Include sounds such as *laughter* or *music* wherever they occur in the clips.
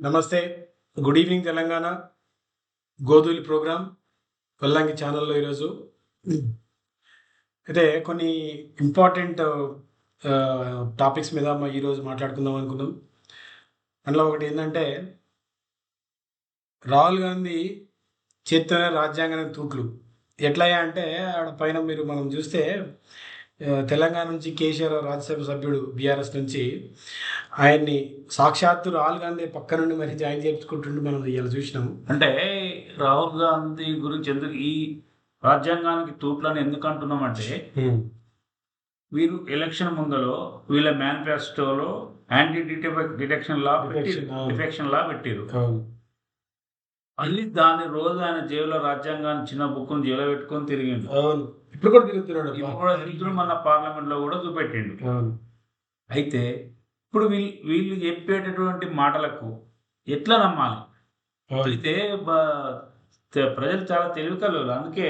నమస్తే good evening Telangana Godhuli programme Kollangi ఛానల్లో ఈరోజు. అయితే కొన్ని ఇంపార్టెంట్ టాపిక్స్ మీద మా ఈరోజు మాట్లాడుకుందాం అనుకున్నాం అందులో ఒకటి ఏంటంటే రాహుల్ గాంధీ చేత్తోనే రాజ్యాంగం తూకులు. ఎట్లా అంటే ఆడ పైన మీరు మనం చూస్తే తెలంగాణ నుంచి కేసీఆర్ రాజ్యసభ సభ్యుడు బీఆర్ఎస్ నుంచి ఆయన్ని సాక్షాత్తు రాహుల్ గాంధీ పక్క నుండి మరి జాయిన్ చేయించుకుంటుంటే మనం ఇలా చూసినాము. అంటే రాహుల్ గాంధీ గురించి ఎందుకు ఈ రాజ్యాంగానికి తూట్లని ఎందుకు అంటున్నామంటే వీరు ఎలక్షన్ ముందలో వీళ్ళ మేనిఫెస్టోలో anti defection law. Defection law పెట్టారు మళ్ళీ దాని రోజు ఆయన జేబులో రాజ్యాంగాన్ని చిన్న బుక్ను జైల్లో పెట్టుకొని తిరిగిండు. అవును. ఇప్పుడు కూడా తిరుగుతున్నాడు ఇప్పుడు కూడా మన పార్లమెంట్లో కూడా చూపెట్టిండు. అయితే ఇప్పుడు వీళ్ళు వీళ్ళు చెప్పేటటువంటి మాటలకు ఎట్లా నమ్మాలి? అయితే ప్రజలు చాలా తెలివి కలవాలి అందుకే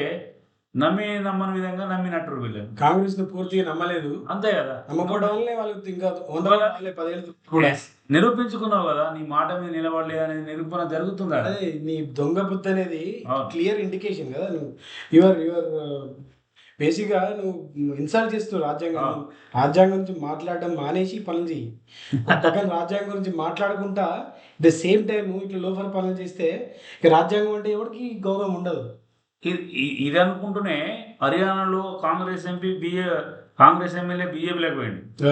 నమ్మి నమ్మని విధంగా నమ్మినట్టు వీళ్ళు. కాంగ్రెస్ పూర్తిగా నమ్మలేదు. అంతే కదా. నమ్మకపోవడం ఇంకా వాళ్ళే పదేళ్ళు కూడా. నిరూపించుకున్నావు కదా నీ మాట మీద నిలబడలేదు అనేది నిరూపణ జరుగుతుందా? అదే నీ దొంగ బుద్ధి అనేది. క్లియర్ ఇండికేషన్ కదా. నువ్వు యువర్ యువర్ బేసిక్గా నువ్వు ఇన్సల్ట్ చేస్తున్నావు రాజ్యాంగం. రాజ్యాంగం గురించి మాట్లాడడం మానేసి పనులు ఒక పక్కన రాజ్యాంగం గురించి మాట్లాడుకుంటా ద సేమ్ టైం ఇట్లా లోఫర్ పనులు చేస్తే ఇక రాజ్యాంగం అంటే ఎవరికి గౌరవం ఉండదు. ఇది అనుకుంటూనే హర్యానాలో కాంగ్రెస్ ఎంపీ బిఏ కాంగ్రెస్ ఎమ్మెల్యే బీజేపీలోకి పోయింది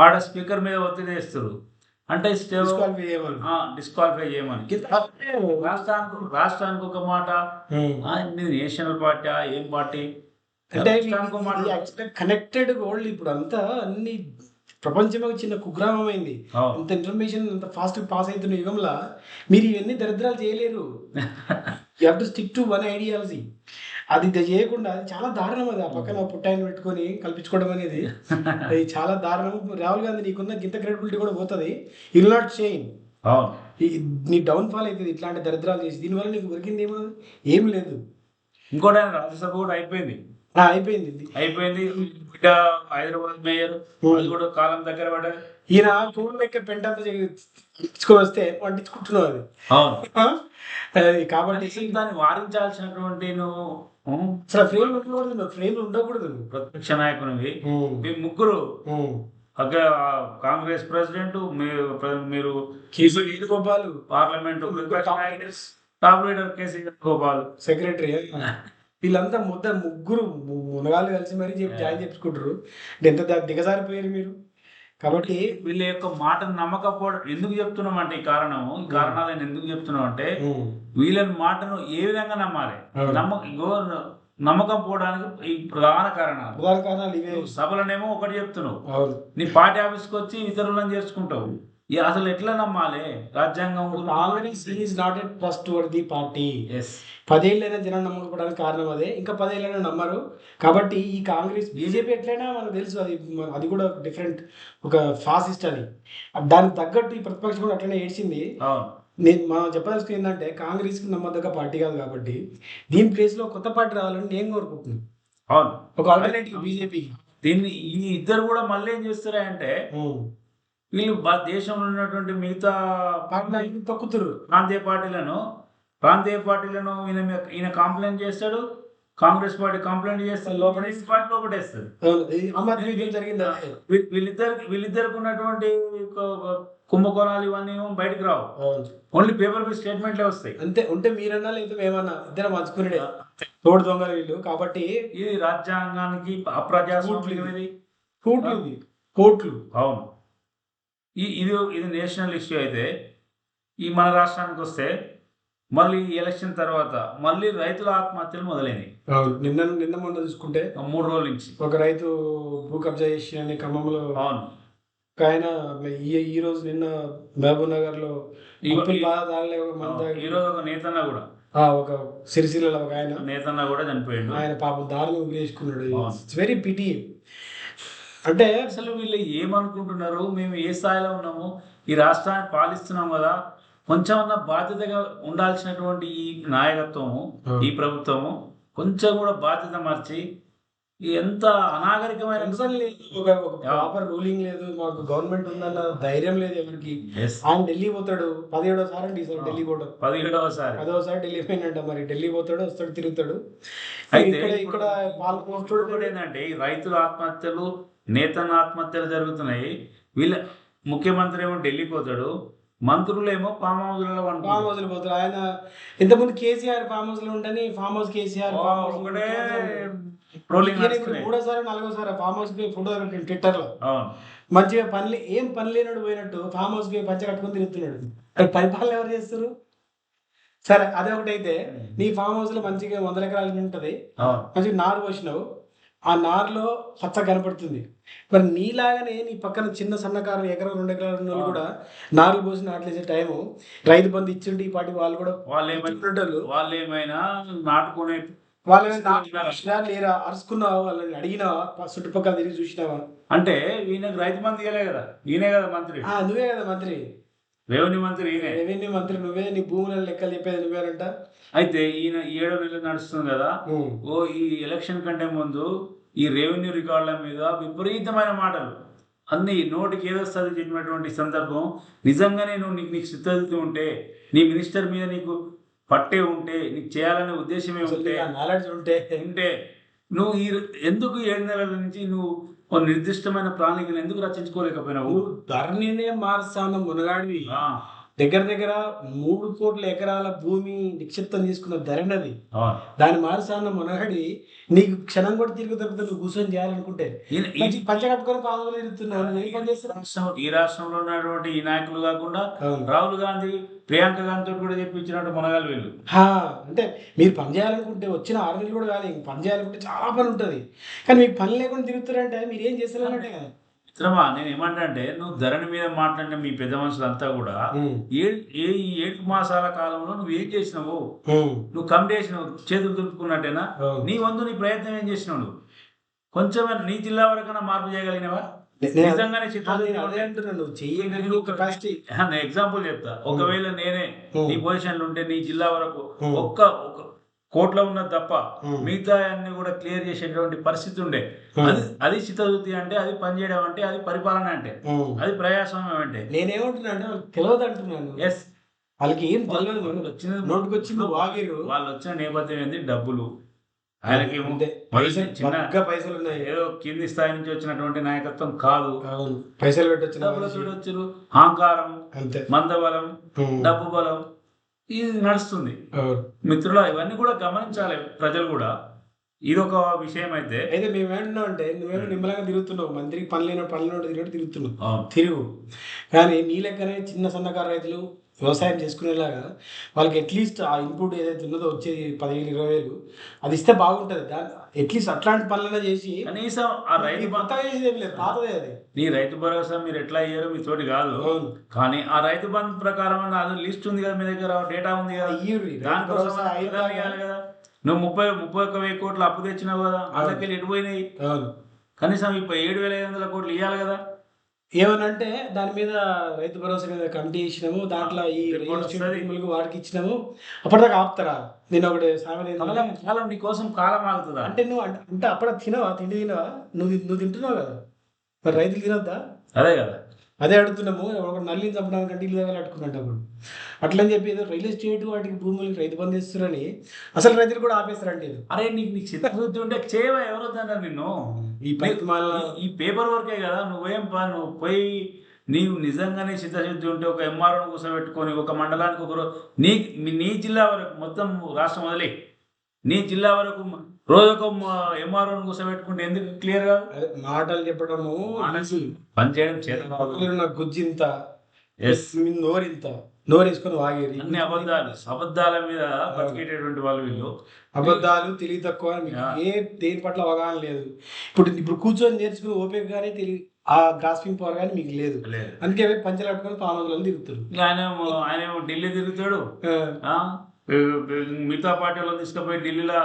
ఆడ స్పీకర్ మీద ఒత్తిడి చేస్తారు. అంటే. డిస్క్వాలిఫై చేయమని. రాష్ట్రానికి రాష్ట్రానికి ఒక మాట. నేషనల్ పార్టీ ఏం పార్టీ? అంటే కనెక్టెడ్ వరల్డ్ ఇప్పుడు అంతా అన్ని ప్రపంచం ఒక చిన్న కుగ్రామం అయింది అవును. అంత ఇన్ఫర్మేషన్ అంత ఫాస్ట్ పాస్ అవుతున్న యుగంలో మీరు ఇవన్నీ దరిద్రాలు చేయలేరు. You have to stick to one ideology అది ఇది చేయకుండా అది చాలా దారుణం అది ఆ పక్కన పుట్టాయని పెట్టుకొని కల్పించుకోవడం అనేది. *laughs* అది చాలా దారుణం. రాహుల్ గాంధీ నీకున్న గింత క్రెడిబిలిటీ కూడా పోతుంది. ఇల్ నాట్ అవును నీ డౌన్ఫాల్ అవుతుంది ఇట్లాంటి దరిద్రాలు చేసి. దీనివల్ల నీకు దొరికింది ఏమో ఏం లేదు. ఇంకోటి రాజ్యసభ కూడా అయిపోయింది. అయిపోయింది ఇది. అయిపోయింది. బిడ్డ హైదరాబాద్ మేయర్ అది కూడా కాలం దగ్గర పడ్డది. ఈయన కూల్ లెక్క పెంట వస్తే వండించుకుంటున్నావు అది. అవును. కాబట్టి దాన్ని వారించాల్సినటువంటి నువ్వు అసలు ఫ్రేమ్ ఉండకూడదు నువ్వు ఫ్రేమ్ ఉండకూడదు నువ్వు. ప్రతిపక్ష నాయకునివి. మీ ముగ్గురు. అక్కడ కాంగ్రెస్ ప్రెసిడెంట్ మీరు Venugopal parliament top leader KCR Gopal. Secretary. వీళ్ళంతా ముద్ద ముగ్గురు మునగాళ్ళు కలిసి మరీ చెప్పి జాయిన్ చెప్పుకుంటారు అంటే ఎంత దిగజారిపోయారు మీరు? కాబట్టి వీళ్ళ యొక్క మాటను నమ్మకపోవడం ఎందుకు చెప్తున్నాం అంటే ఈ కారణము ఈ కారణాలను ఎందుకు చెప్తున్నాం అంటే ఉమ్, వీళ్ళని మాటను ఏ విధంగా నమ్మాలి? అవును. నమ్మ ఇగో నమ్మకం పోవడానికి ఈ ప్రధాన కారణాలు. ప్రధాన కారణాలు సభలనేమో ఒకటి చెప్తున్నావు. నీ పార్టీ ఆఫీస్కి వచ్చి ఇతరులను చేర్చుకుంటావు. అసలు ఎట్లా నమ్మాలి? రాజ్యాంగం Congress is not a trust the party yes పదేళ్ళైనా జనం నమ్మకపోవడానికి కారణం అదే. ఇంకా పదేళ్ళైనా నమ్మరు. కాబట్టి ఈ కాంగ్రెస్ బీజేపీ ఎట్లయినా మనకు తెలుసు అది. అది కూడా డిఫరెంట్ ఒక ఫాసిస్ట్ అని దానికి తగ్గట్టు ఈ ప్రతిపక్షం కూడా అట్లనే ఏడ్చింది. నేను మనం చెప్పదలుచుకుంది ఏంటంటే కాంగ్రెస్కి నమ్మదగ్గ పార్టీ కాదు కాబట్టి దీని ప్లేస్లో కొత్త పార్టీ రావాలని నేను కోరుకుంటున్నాను. అవును. ఒక ఆల్టర్నేటివ్ బీజేపీకి. దీన్ని ఈ ఇద్దరు కూడా మళ్ళీ ఏం చేస్తారంటే వీళ్ళు దేశంలో ఉన్నటువంటి మిగతా పార్టీ తొక్కుతురు ప్రాంతీయ పార్టీలను ప్రాంతీయ పార్టీలను ఈయన ఈయన కంప్లైంట్ చేస్తాడు కాంగ్రెస్ పార్టీ కంప్లైంట్ చేస్తాడు లోపడేసి పార్టీ. వీ- వీళ్ళిద్దరు వీళ్ళిద్దరికి ఉన్నటువంటి కుంభకోణాలు ఇవన్నీ ఏమో బయటకు రావు. అవును. ఓన్లీ పేపర్ మీద స్టేట్మెంట్లే వస్తాయి. అంతే ఉంటే మీరన్నా లేదా మేమన్నా ఇద్దరు మంచుకునే తోడు దొంగలు వీళ్ళు. కాబట్టి ఇది రాజ్యాంగానికి అప్రజాస్వామికమైనది కోట్లు కోట్లు. అవును. ఈ ఇది ఇది నేషనల్ ఇష్యూ అయితే ఈ మన రాష్ట్రానికి వస్తే మళ్ళీ ఈ ఎలక్షన్ తర్వాత మళ్ళీ రైతుల ఆత్మహత్యలు మొదలైనవి నిన్న నిన్న మొన్న చూసుకుంటే మూడు రోజుల నుంచి. ఒక రైతు భూ కబ్జా చేసి అని ఖమ్మంలో అవును. ఆయన ఈ ఈ రోజు నిన్న మహబూబ్ నగర్లో ఈ- తాగలే ఒక నేతన్న కూడా. ఒక సిరిసిల్లలో ఒక ఆయన. నేతన్న కూడా చనిపోయాడు. ఆయన పాపం దారుణం ఉరేసుకున్నాడు అవును. ఇట్స్ వెరీ పిటి అంటే అసలు వీళ్ళు ఏమనుకుంటున్నారు మేము ఏ స్థాయిలో ఉన్నాము ఈ రాష్ట్రాన్ని పాలిస్తున్నాం కదా కొంచెం అన్న బాధ్యతగా ఉండాల్సినటువంటి ఈ నాయకత్వము. ఈ ప్రభుత్వము కొంచెం కూడా బాధ్యత మర్చి ఎంత అనాగరికమైన ఒక ఒక ప్రాపర్ రూలింగ్ లేదు. మాకు గవర్నమెంట్ ఉందన్న ధైర్యం లేదు ఎవరికి. ఆయన ఢిల్లీ పోతాడు. పదిహేడో సారి అండి ఈసారి ఢిల్లీ పోవడం. పదిహేడవసారి పదోసారి ఢిల్లీ పోయినంట మరి. ఢిల్లీ పోతాడు వస్తాడు తిరుగుతాడు. అయితే ఇక్కడ వాళ్ళ ఏంటంటే రైతుల ఆత్మహత్యలు నేతన్న ఆత్మహత్యలు జరుగుతున్నాయి. వీళ్ళ ముఖ్యమంత్రి ఏమో ఢిల్లీకి పోతాడు. మంత్రులు ఏమో ఫామ్ హౌస్లలో ఫామ్ వండుకుంటారు. హౌస్ పోతారు. ఆయన ఇంతకుముందు కేసీఆర్ ఫామ్ హౌస్లో ఉండని farm house KCR farm house ఒకటే. మూడోసారి నాలుగోసారి ఫామ్ హౌస్కి ఫోటో ట్విట్టర్లో మంచిగా పని ఏం పని లేనాడు పోయినట్టు ఫామ్ హౌస్కి పంచ కట్టుకొని తిరుగుతున్నాడు. పరిపాలన ఎవరు చేస్తారు? సరే అదే ఒకటి అయితే నీ ఫామ్ హౌస్లో మంచిగా వందల ఎకరాలు ఉంటది. మంచిగా నారు పోసినావు. ఆ నారులో పచ్చ కనపడుతుంది. మరి నీలాగానే నీ పక్కన చిన్న సన్నకారు ఎకరం రెండు ఎకరాలు ఉన్న వాళ్ళు కూడా నారులు పోసి నాట్లేసే టైము రైతు బంధు ఇచ్చిండి ఈ పాటి వాళ్ళు కూడా వాళ్ళు ఏమైనా వాళ్ళు ఏమైనా నాటుకునే వాళ్ళని నాటుకున్నారా లేరా? అరుచుకున్నావా వాళ్ళని అడిగినావా చుట్టుపక్కల తిరిగి చూసినావా? అంటే ఈయనకు రైతు మంది ఇవ్వలే కదా. ఈయనే కదా మంత్రి. నువ్వే కదా మంత్రి. రెవెన్యూ మంత్రి ఈయనే. రెవెన్యూ మంత్రి నువ్వే నీ భూముల లెక్కలు చెప్పేది నువ్వేనంట. అయితే ఈయన ఏడో నెలలు నడుస్తుంది కదా ఓ ఈ ఎలక్షన్ కంటే ముందు ఈ రెవెన్యూ రికార్డుల మీద విపరీతమైన మాటలు. అన్ని నోటికి ఏదో వస్తుంది చెప్పినటువంటి సందర్భం. నిజంగానే నువ్వు నీకు నీకు చిత్తశుద్ధి ఉంటే నీ మినిస్టర్ మీద నీకు పట్టే ఉంటే నీకు చేయాలనే ఉద్దేశమే ఉంటే నాలెడ్జ్ ఉంటే. ఉంటే నువ్వు ఈ ఎందుకు ఏడు నెలల నుంచి నువ్వు ఒక నిర్దిష్టమైన ప్రణాళికను ఎందుకు రచించుకోలేకపోయినావు ధరణినే మారుస్తాన్న మునగాడివి. దగ్గర దగ్గర మూడు కోట్ల ఎకరాల భూమి నిక్షిప్తం తీసుకున్న ధరణది అవును. దాన్ని మారుస్తాన్న మునగాడి నీకు క్షణం కూడా తిరిగి తప్పితే నువ్వు కూర్చొని చేయాలనుకుంటే. ఈయన- ఈ మంచి పంచ కట్టుకొని పాములు తిరుగుతున్నావు ఈ రాష్ట్రంలో ఉన్నటువంటి ఈ నాయకులు కాకుండా. రాహుల్ గాంధీ ప్రియాంక గాంధీ కూడా చెప్పించినట్టు మునగాలు వీళ్ళు. హా, అంటే మీరు పని చేయాలనుకుంటే వచ్చిన ఆరు నెలలు కూడా కాదు పని చేయాలనుకుంటే చాలా పని ఉంటుంది. కానీ మీకు పని లేకుండా తిరుగుతారంటే మీరు ఏం చేస్తారంటే కదా. మిత్రమా నేను ఏమంటా నువ్వు ధరణి మీద మాట్లాడిన మీ పెద్ద మనుషులంతా కూడా ఏ ఏడు మాసాల కాలంలో నువ్వు ఏం చేసినావు? నువ్వు కమిటీ చేసినావు చేతులు దులుపుకున్నట్టేనా? అవును. నీ వంతు నీ ప్రయత్నం ఏం చేసినావు నువ్వు? కొంచెం నీ జిల్లా వరకైనా మార్పు చేయగలిగినవా? ఎగ్జాంపుల్ *laughs* చెప్తా. ఒకవేళ నేనే. నీ పొజిషన్లు ఉంటే నీ జిల్లా వరకు. ఒక్క కోట్లో ఉన్నది తప్ప. మిగతా అన్ని కూడా క్లియర్ చేసేటువంటి పరిస్థితి ఉండే. అది అది చిత్తశుద్ధి అంటే అది పనిచేయడం అంటే అది పరిపాలన అంటే అది ప్రజాస్వామ్యం అంటే. నేనేమంటున్నా అంటే వాళ్ళకి తెలియదు అంటున్నాను. ఎస్ వాళ్ళకి ఏం తెలియదు. వాళ్ళు వచ్చిన నోటికి వచ్చింది వాగిరు. వాళ్ళు వచ్చిన నేపథ్యం ఏంది? డబ్బులు. ఆయనకి పైసలు చిన్న పైసలు ఉన్నాయి. ఏదో కింది స్థాయి నుంచి వచ్చినటువంటి నాయకత్వం కాదు. పైసలు పెట్టొచ్చిన డబ్బులు మనిషి. చూడొచ్చురు. అహంకారం మందబలం. డబ్బు బలం ఇది నడుస్తుంది. మిత్రుల ఇవన్నీ కూడా గమనించాలి ప్రజలు కూడా ఇది ఒక విషయం అయితే అయితే మేము ఏమంటున్నాం అంటే నువ్వేమో నిమ్మలంగా తిరుగుతున్నావు. మంత్రికి పని లేని పని లేని తిరిగినట్టు తిరుగుతున్నావు. తిరుగు. కానీ నీ లెక్కనే చిన్న సన్నకారు రైతులు వ్యవసాయం చేసుకునేలాగా వాళ్ళకి అట్లీస్ట్ ఆ ఇన్పుట్ ఏదైతే ఉన్నదో వచ్చేది పదివేలు ఇరవై వేలు అది ఇస్తే బాగుంటుంది. దాని అట్లీస్ట్ అట్లాంటి పనులైనా చేసి కనీసం ఆ రైతు కొత్తగా చేసేది లేదు పాతదే అది. నీ రైతు భరోసా మీరు ఎట్లా అయ్యారో మీ తోటి కాదు. కానీ ఆ రైతు బంధు ప్రకారం అది లిస్ట్ ఉంది కదా మీ దగ్గర డేటా ఉంది కదా. దానికోసం కదా. నువ్వు ముప్పై ముప్పై ఒక్క వెయ్యి కోట్లు అప్పు తెచ్చినావు కదా అందులోకి ఎటు పోయినాయి? అవును. కనీసం ఇప్పుడు ఏడు వేల ఐదు వందల కోట్లు ఇవ్వాలి కదా. ఏమనంటే దాని మీద రైతు భరోసా మీద కమిటీ ఇచ్చినాము దాంట్లో ఈ వాడికి ఇచ్చినాము. అప్పటిదాకా ఆపుతారా? నేను ఒకటి కాలం కాలం నీ కోసం కాలం ఆగుతుందా? అంటే నువ్వు అంటే అంటే అప్పుడు తినవా? తిండి తినవా? నువ్వు నువ్వు తింటున్నావు కదా? మరి రైతులు తినొద్దా? అదే కదా. అదే అడుగుతున్నాము ఒక నల్లిని చంపడానికి అంటే ఇల్లు దగ్గర అప్పుడు. అట్లని చెప్పి ఏదో రియల్ ఎస్టేట్ వాటికి భూములకి రైతు బంధు ఇస్తారని అసలు రైతులు కూడా ఆపేస్తారండి అరే నీకు నీకు చిత్తశుద్ధి ఉంటే చేయవా? ఎవరు నిన్ను? ఈ ఈ- పేపర్ వర్కే కదా నువ్వేం పా నువ్వు పోయి నీవు నిజంగానే చిత్తశుద్ధి ఉంటే ఒక ఎంఆర్ఓ కూర్చోబెట్టుకొని ఒక మండలానికి ఒక రో- నీ నీ జిల్లా వరకు మొత్తం రాష్ట్రం వదిలే. నీ జిల్లా వరకు రోజుకు ఎంఆర్ఓని కూర్చోబెట్టుకుంటే ఎందుకు క్లియర్ కాదు? మాటలు చెప్పడము పని చేయడం చేత కాదు. పక్కన ఉన్న గుజ్జు ఇంత ఎస్ మీ నోరింత నోరేసుకొని వాగేది అన్ని అబద్ధాలు అబద్ధాల మీద బతికేటటువంటి వాళ్ళు వీళ్ళు. అబద్ధాలు తెలివి తక్కువ. ఏ దేని పట్ల అవగాహన లేదు. ఇప్పుడు ఇప్పుడు కూర్చొని నేర్చుకుని ఓపిక కానీ తెలివి ఆ గ్రాస్పింగ్ పవర్ కానీ మీకు లేదు. అందుకే పంచలు కట్టుకొని పాములను తిరుగుతారు ఆయన ఆయన ఢిల్లీ తిరుగుతాడు? మిగతా పార్టీలో తీసుకుపోయి ఢిల్లీలో.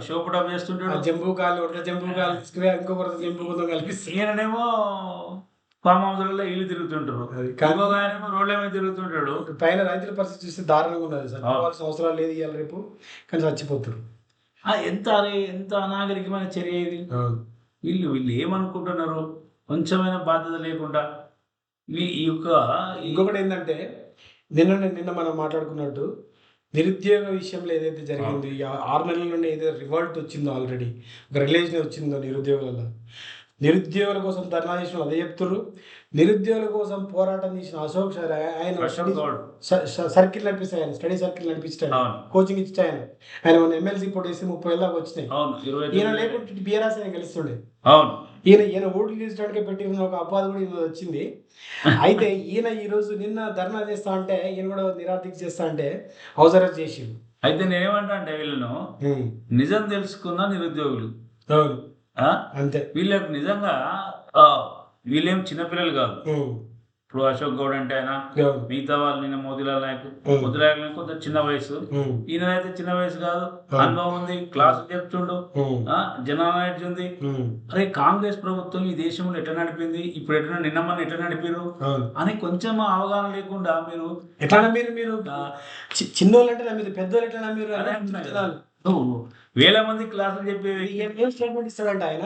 షోపుటప్ చేస్తుంటాడు. జంబూ కాలు ఒకటి జంబూ కాలు తీసుకుని ఇంకో కొరత జంబూ కొంత కల్పిస్తారు ఈయననేమో ఫామ్ హౌస్లలో ఇల్లు తిరుగుతుంటారు. ఇంకొక రోడ్ల మీద తిరుగుతుంటాడు. పైన రైతుల పరిస్థితి చూస్తే దారుణంగా ఉన్నది సార్. ఆ. పోవాల్సిన అవసరం లేదు ఇవాళ రేపు కానీ చచ్చిపోతారు. ఎంత అరే ఎంత అనాగరికమైన చర్య ఇది? వీళ్ళు వీళ్ళు ఏమనుకుంటున్నారు? కొంచెమైన బాధ్యత లేకుండా ఈ యొక్క ఇంకొకటి ఏంటంటే నిన్న నిన్న మనం మాట్లాడుకున్నట్టు నిరుద్యోగ విషయంలో ఏదైతే జరిగిందో ఈ ఆరు నెలల నుండి ఏదైతే రివల్ట్ వచ్చిందో ఆల్రెడీ ఒక రిలేషన్ వచ్చిందో నిరుద్యోగులలో. నిరుద్యోగుల కోసం ధర్నా చేసిన అదే చెప్తున్నారు నిరుద్యోగుల కోసం పోరాటం చేసిన అశోక్ సార్ ఆయన సర్కిల్ నడిపిస్తాయి ఆయన స్టడీ సర్కిల్ నడిపిస్తాడు కోచింగ్ ఇచ్చి ఆయన ఆయన ఎమ్మెల్సీ పోటీ వేసి ముప్పై వేల దాకా వచ్చినాయి. ఈయన లేకుంటే బీఆర్ఎస్ ఆయన గెలుస్తుండే. అవును. ఈయన ఈయన ఓట్లు తీసడానికి పెట్టిన ఒక అపవాదం కూడా ఈరోజు వచ్చింది. అయితే ఈయన ఈ రోజు నిన్న ధర్నా చేస్తా అంటే ఈయన కూడా నిరాదీక్ష చేస్తా అంటే అవసరం చేసి అయితే నేనేమంటా అంటే వీళ్ళను నిజం తెలుసుకున్న నిరుద్యోగులు? అంతే. వీళ్ళకి నిజంగా వీళ్ళేం చిన్నపిల్లలు కాదు. ఇప్పుడు అశోక్ గౌడ్ అంటే ఆయన మిగతా వాళ్ళు నిన్న మోతిలాల్ నాయక్. ఉమ్, మోతిలాల్ నాయక్ కొంత చిన్న వయసు ఈయన అయితే చిన్న వయసు కాదు. అనుభవం ఉంది క్లాసు చెప్తుండు జనాలనేది ఉంది. అరే కాంగ్రెస్ ప్రభుత్వం ఈ దేశంలో ఎట్లా నడిపింది? ఇప్పుడు ఎట్లా నిన్న మన ఎట్లా నడిపారు అని కొంచెం అవగాహన లేకుండా మీరు ఎట్లా నమ్మిరు మీరు? ఆ, చి- చిన్నోళ్ళు అంటే నమ్మిరు పెద్దోళ్ళు ఎట్లా నమ్మిరు వేల మంది క్లాసులు ఏం స్టేట్మెంట్ ఇస్తాడంట ఆయన?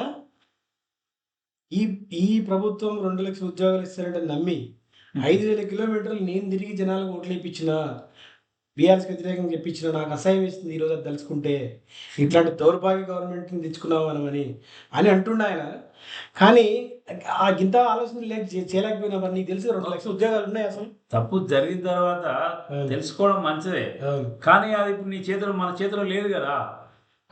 ఈ ఈ ప్రభుత్వం రెండు లక్షల ఉద్యోగాలు ఇస్తారంటే నమ్మి ఐదు వేల కిలోమీటర్లు నేను తిరిగి జనాలకు ఓట్లు ఇప్పించిన బీఆర్ఎస్ వ్యతిరేకంగా చెప్పించిన నాకు అసహ్యం ఇస్తుంది ఈరోజు అది తలుచుకుంటే. ఇట్లాంటి దౌర్భాగ్య గవర్నమెంట్ని తెచ్చుకున్నాం మనమని అని అంటుండే ఆయన. కానీ ఆ గింత ఆలోచన లేక చేయలేకపోయినా మరి నీకు తెలుసు రెండు లక్షల ఉద్యోగాలు ఉన్నాయి అసలు. తప్పు జరిగిన తర్వాత. తెలుసుకోవడం మంచిదే. కానీ అది ఇప్పుడు నీ చేతిలో మన చేతిలో లేదు కదా.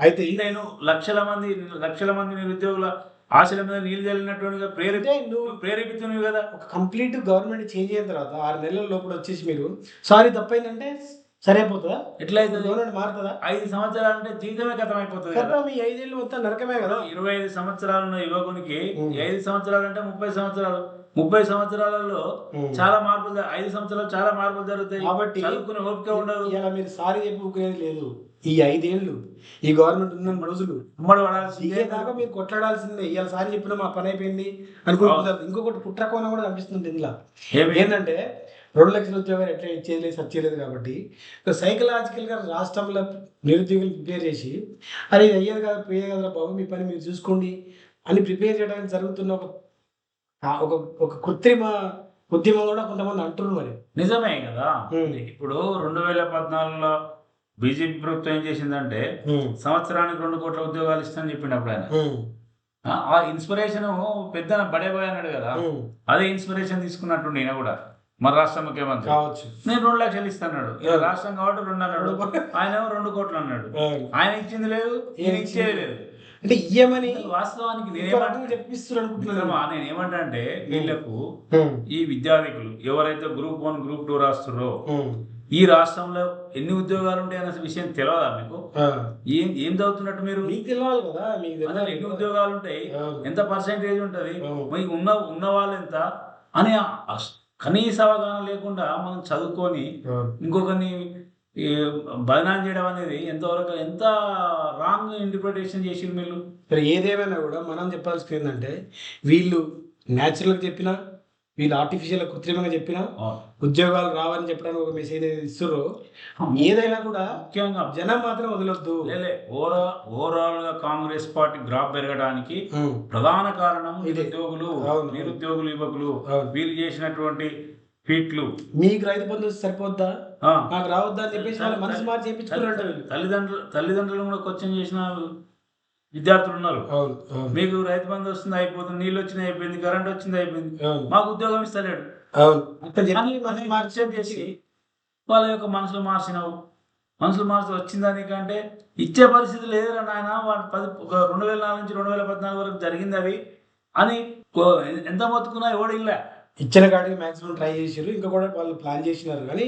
అయితే నేను లక్షల మంది లక్షల మంది నిరుద్యోగుల ఆశల మీద నీళ్ళు చల్లినట్టుగా ప్రేరేపి నువ్వు ప్రేరేపించినవి కదా. ఒక కంప్లీట్ గవర్నమెంట్ చేంజ్ అయిన తర్వాత ఆరు నెలల లోపల వచ్చేసి మీరు సారీ తప్పైందంటే సరైపోతుందా ఎట్లయితే గవర్నమెంట్ మారుతుందా? ఐదు సంవత్సరాలు అంటే జీవితమే కథం అయిపోతుంది కదా మీ ఐదేళ్ళు మొత్తం నరకమే కదా. ఇరవై ఐదు సంవత్సరాలు ఉన్న యువకునికి ఐదు సంవత్సరాలు అంటే ముప్పై సంవత్సరాలు. ముప్పై సంవత్సరాలలో. చాలా మార్పులు ఐదు సంవత్సరాలు చాలా మార్పులు జరుగుతాయి. కాబట్టి చదువుకునే ఓపిక ఉండదు. ఇలా మీరు సారీ చెప్పుకునేది లేదు. ఈ ఐదేళ్ళు ఈ గవర్నమెంట్ ఉన్న రోజులు దిగేదాకా మీరు కొట్లాడాల్సిందే. ఇవాళ సారి చెప్పిన మా పని అయిపోయింది అనుకుంటున్నారు ఇంకొకటి కుట్ర కోణం కూడా కనిపిస్తుంది ఇందులో? ఏంటంటే రెండు లక్షల ఉద్యోగాలు ఎట్లా ఇచ్చేది లేదు సచ్చేయలేదు కాబట్టి సైకలాజికల్గా రాష్ట్రంలో నిరుద్యోగులు ప్రిపేర్ చేసి అరే ఇది అయ్యేది కదా పోయేది కదా బాబు మీ పని మీరు చూసుకోండి అని ప్రిపేర్ చేయడానికి జరుగుతున్న ఒక ఒక ఒక కృత్రిమ ఉద్యమం కూడా కొంతమంది అంటున్నారు మరి. నిజమే కదా. ఇప్పుడు రెండు వేల పద్నాలుగులో బీజేపీ ప్రభుత్వం ఏం చేసిందంటే సంవత్సరానికి రెండు కోట్ల ఉద్యోగాలు ఇస్తానని చెప్పినప్పుడు ఆయన. ఆ- ఇన్స్పిరేషన్ పెద్ద బడేబాయ్ అన్నాడు కదా అదే ఇన్స్పిరేషన్ తీసుకున్నట్టు నేను కూడా మన రాష్ట్ర ముఖ్యమంత్రి. కావచ్చు. నేను రెండు లక్షలు ఇస్తాడు రాష్ట్రం కాబట్టి రెండు అన్నాడు. ఆయన రెండు కోట్లు అన్నాడు. ఆయన ఇచ్చింది లేదు ఈయన ఇచ్చేది లేదు. అంటే ఇయ్యమని వాస్తవానికి నేనేమంటా అనుకుంటున్నాను. నేను ఏమంటా అంటే వీళ్ళకు ఈ విద్యార్థికులు ఎవరైతే గ్రూప్ వన్ గ్రూప్ టూ రాస్తున్నారో ఈ రాష్ట్రంలో ఎన్ని ఉద్యోగాలు ఉంటాయన్న విషయం తెలియదా మీకు? ఏం ఏం చదువుతున్నట్టు మీరు? మీకు తెలియాలి కదా మీకు ఎన్ని ఉద్యోగాలు ఉంటాయి. ఎంత పర్సెంటేజ్ ఉంటుంది. మీకు ఉన్న ఉన్న వాళ్ళు ఎంత? అని కనీస అవగాహన లేకుండా మనం చదువుకొని ఇంకొకరిని బదనాం చేయడం అనేది ఎంతవరకు ఎంత రాంగ్ ఇంటర్ప్రిటేషన్ చేసి మీరు? ఏదేమైనా కూడా మనం చెప్పాల్సింది ఏంటంటే వీళ్ళు న్యాచురల్గా చెప్పినా వీళ్ళు ఆర్టిఫిషియల్ కృత్రిమంగా చెప్పినా ఉద్యోగాలు రావని చెప్పడానికి ఒక మెసేజ్ ఇస్తుర్రో. ఏదైనా కూడా ముఖ్యంగా జనం మాత్రం వదలొద్దు. ఓవరాల్గా కాంగ్రెస్ పార్టీ గ్రాఫ్ పెరగడానికి ప్రధాన కారణం. నిరుద్యోగులు. నిరుద్యోగులు యువకులు. వీళ్ళు చేసినటువంటి ఫీట్లు మీకు రైతు బంధు సరిపోద్దా? నాకు రావద్దా అని చెప్పేసి మనసు మార్చి వీళ్ళు. తల్లిదండ్రులు తల్లిదండ్రులు కూడా క్వశ్చన్ చేసిన విద్యార్థులు ఉన్నారు. మీకు రైతు బంధు వస్తుంది అయిపోతుంది నీళ్ళు వచ్చింది అయిపోయింది కరెంట్ వచ్చింది అయిపోయింది. మాకు ఉద్యోగం ఇస్తలేడు. అవును. అట్లా చెప్పి అని మనసు మనసు మార్చి మార్చేది చేసి వాళ్ళ యొక్క మనసులు మార్చినావు. మనసులు మార్చి వచ్చిందానికంటే ఇచ్చే పరిస్థితి లేదురా నాయన. వాడు పది ఒక రెండు వేల నాలుగు నుంచి రెండు వేల పద్నాలుగు వరకు జరిగింది అవి అని ఎంత మొత్తుకున్నా ఎవడు ఇల్లే. ఇచ్చిన కాడికి మాక్సిమం ట్రై చేసారు ఇంకా కూడా వాళ్ళు ప్లాన్ చేసినారు కానీ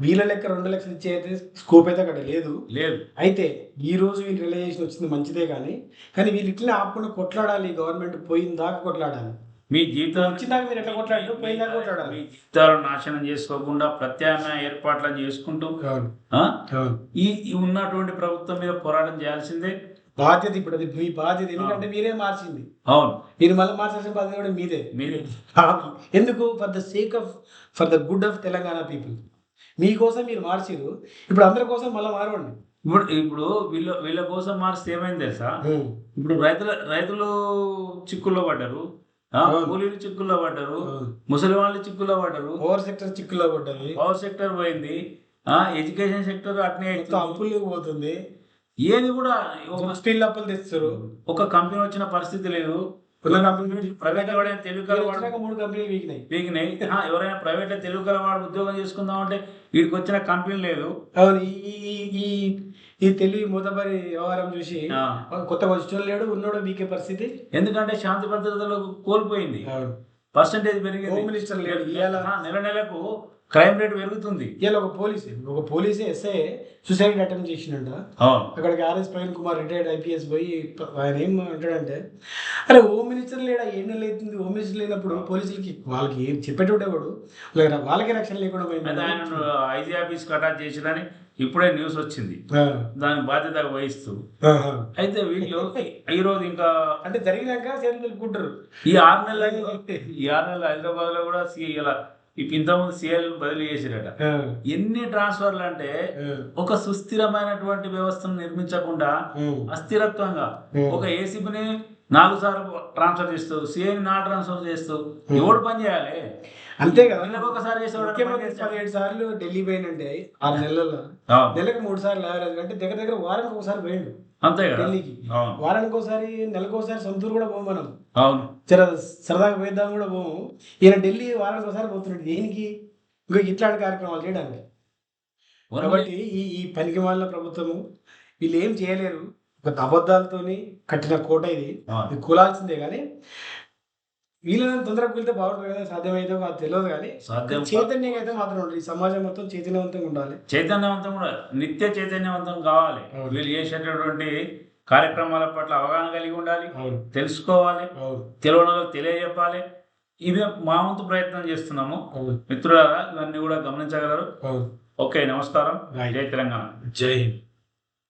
వీళ్ళ లెక్క రెండు లక్షలు ఇచ్చే అయితే స్కోప్ అయితే అక్కడ లేదు. లేదు. అయితే ఈ రోజు వీళ్ళు రిలైజేషన్ వచ్చింది మంచిదే కానీ కానీ వీళ్ళు ఇట్లనే ఆపకుండా కొట్లాడాలి. గవర్నమెంట్ పోయిన దాకా కొట్లాడాలి. మీ జీవితం వచ్చిందాక మీరు ఎట్లా కొట్లాడారు? పోయిన దాకా కొట్లాడాలి. మీ జీవితాలను నాశనం చేసుకోకుండా ప్రత్యామ్నాయ ఏర్పాట్లను చేసుకుంటూ ఈ ఉన్నటువంటి ప్రభుత్వం మీద పోరాటం చేయాల్సిందే. బాధ్యత ఇప్పుడు అది మీ బాధ్యత. ఎందుకంటే మీరే మార్చింది. అవును. మీరు మళ్ళీ మార్చాల్సిన బాధ్యత కూడా మీదే. మీరే ఎందుకు? For the sake of for the good of Telangana people మీకోసం మీరు మార్చిరు ఇప్పుడు అందరి కోసం మళ్ళీ మారవండి. ఇప్పుడు ఇప్పుడు వీళ్ళ వీళ్ళ కోసం మార్చితే ఏమైంది తెలుసా? ఇప్పుడు రైతుల రైతులు చిక్కుల్లో పడ్డారు. కూలీలు చిక్కుల్లో పడ్డారు. ముసలి వాళ్ళు చిక్కుల్లో పడ్డారు. ఓవర్ సెక్టర్ చిక్కులో పడ్డది. పవర్ సెక్టర్ పోయింది. ఆ ఎడ్యుకేషన్ సెక్టర్ అట్నే. అప్పులు పోతుంది. ఏది కూడా ఒక- స్టీల్ అప్పులు తెస్తారు. ఒక కంపెనీ వచ్చిన పరిస్థితి లేదు. ప్రైవేట్ తెలుగు కలవాడు మూడు కంపెనీలు వీకినాయి. ఎవరైనా ప్రైవేట్ తెలుగు కలవాడు ఉద్యోగం చేసుకుందామంటే వీడికి వచ్చిన కంపెనీ లేదు. అవును ఈ ఈ- తెలివి మూతపరి వ్యవహారం చూసి కొత్తగా వచ్చిన లేడు ఉన్నోడు వీకే పరిస్థితి. ఎందుకంటే శాంతి భద్రతలు కోల్పోయింది. పర్సంటేజ్ పెరిగింది. హోమ్ మినిస్టర్ లేడు. నెల నెలకు క్రైమ్ రేట్ పెరుగుతుంది. ఇవాళ ఒక పోలీస్ ఒక పోలీసే ఎస్ఐ సూసైడ్ అటెంప్ట్ అవును. అక్కడికి RS Praveen Kumar retired IPS పోయి ఆయన ఏం అంటాడంటే అరే హోమ్ మినిస్టర్ లేడా? ఏం నెలలు అవుతుంది. హోమ్ మినిస్టర్ లేనప్పుడు పోలీసులకి వాళ్ళకి ఏం చెప్పేటోడు ఎవడు? వాళ్ళకి రక్షణ లేకుండా పోయింది. ఆయన ఐజీ ఆఫీస్ అటాచ్ చేసిరని ఇప్పుడే న్యూస్ వచ్చింది. దాని బాధ్యత వహిస్తూ. అయితే వీళ్ళు ఈ రోజు ఇంకా అంటే జరిగినాక తెలుపుకుంటారు ఈ ఆరు నెలలు ఈ ఆరు నెలలు హైదరాబాద్లో కూడా ఇలా ఇప్పుడు ఇంతకుముందు సీఎల్ బదిలీ చేసిరట. ఎన్ని ట్రాన్స్ఫర్లు అంటే ఒక సుస్థిరమైనటువంటి వ్యవస్థను నిర్మించకుండా అస్థిరత్వంగా. ఒక ఏసీబీని నాలుగు సార్లు ట్రాన్స్ఫర్ చేస్తూ సీఎని నాలుగు ట్రాన్స్ఫర్ చేస్తూ ఎవడు పని చేయాలి? అంతే కదా. ఒకసారి. పదిహేడు సార్లు ఢిల్లీ పోయినంటే ఆరు నెలల్లో అవును. నెలకు మూడు సార్లు యావరేజ్ అంటే దగ్గర దగ్గర వారానికి ఒకసారి పోయిండు అంతే కదా. ఢిల్లీకి. వారానికి ఒకసారి నెలకు ఒకసారి సొంతూరు కూడా పోము మనం. అవును. జర సరదాగా పోయిద్దాం కూడా పోము. ఈయన ఢిల్లీ వారానికి ఒకసారి పోతున్నాడు. దేనికి? ఇంకా ఇట్లాంటి కార్యక్రమాలు చేయడానికి. కాబట్టి ఈ ఈ పనికి మాలిన ప్రభుత్వము వీళ్ళు ఏం చేయలేరు. ఒక అబద్ధాలతోని కట్టిన కోట ఇది. ఇది కూలాల్సిందే కానీ వీళ్ళని తొందరగా వెళ్తే బాగుంటుంది కదా సాధ్యమైతే అది తెలియదు కానీ సాధ్యం. చైతన్యం అయితే మాత్రం ఉండాలి ఈ సమాజం మొత్తం చైతన్యవంతంగా ఉండాలి. చైతన్యవంతం కూడా నిత్య చైతన్యవంతం కావాలి. వీళ్ళు చేసేటటువంటి కార్యక్రమాల పట్ల అవగాహన కలిగి ఉండాలి. తెలుసుకోవాలి. తెలియని తెలియజెప్పాలి. ఇవి మా వంతు ప్రయత్నం చేస్తున్నాము. మిత్రులారా ఇవన్నీ కూడా గమనించగలరు. ఓకే నమస్కారం. జై తెలంగాణ. జై హింద్.